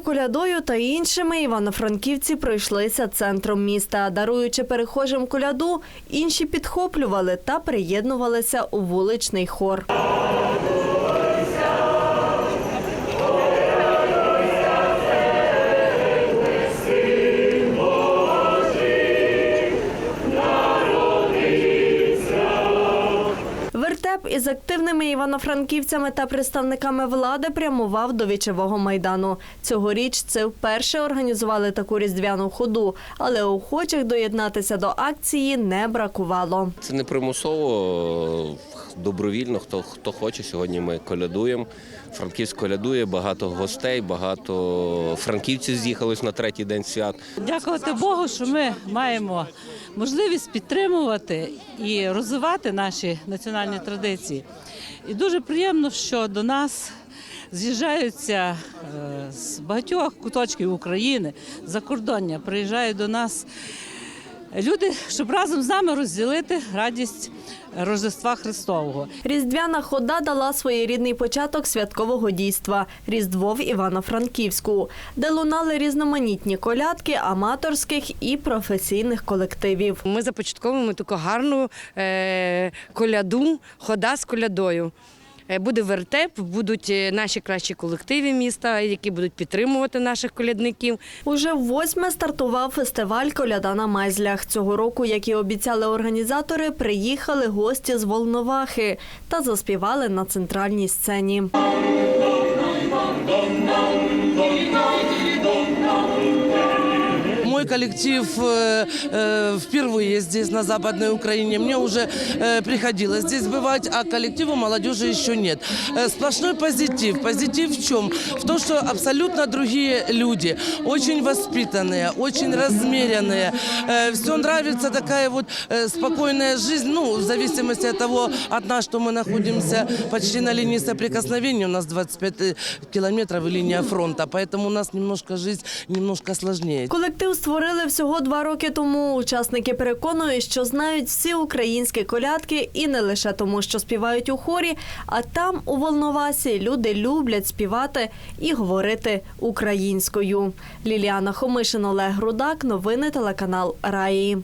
колядою та іншими івано-франківці пройшлися центром міста. Даруючи перехожим коляду, інші підхоплювали та приєднувалися у вуличний хор. Вертеп із активними івано-франківцями та представниками влади прямував до вічового майдану. Цьогоріч це вперше організували таку різдвяну ходу, але охочих доєднатися до акції не бракувало. Це не примусово, добровільно, хто, хто хоче. Сьогодні ми колядуємо. Франківськ колядує, багато гостей, багато франківців з'їхалось на третій день свят. Дякувати Богу, що ми маємо можливість підтримувати і розвивати наші національні традиції. І дуже приємно, що до нас з'їжджаються е, з багатьох куточків України, закордоння, приїжджають до нас люди, щоб разом з нами розділити радість Рождества Христового. Різдвяна хода дала своєрідний початок святкового дійства Різдво в Івано-Франківську, де лунали різноманітні колядки аматорських і професійних колективів. Ми започатковуємо таку гарну е, коляду, хода з колядою. Е, Буде вертеп, будуть е, наші кращі колективи міста, які будуть підтримувати наших колядників. Уже восьме стартував фестиваль Коляда на Майзлях. Цього року, як і обіцяли організатори, приїхали гості з Волновахи та заспівали на центральній сцені. Мой коллектив э, э, впервые здесь, на Западной Украине. Мне уже э, приходилось здесь бывать, а коллектива молодежи еще нет. Сплошной позитив. Позитив в чем? В том, что абсолютно другие люди. Очень воспитанные, очень размеренные. все нравится такая вот спокойная жизнь. Ну, в зависимости от того, от нас, что мы находимся почти на линии соприкосновения. У нас 25 километров и линия фронта. Поэтому у нас немножко жизнь немножко сложнее. Колектив створили всього два роки тому. Учасники переконують, що знають всі українські колядки і не лише тому, що співають у хорі, а там у Волновасі люди люблять співати і говорити українською. Ліліана Хомишин, Олег Рудак. Новини телеканал Раї.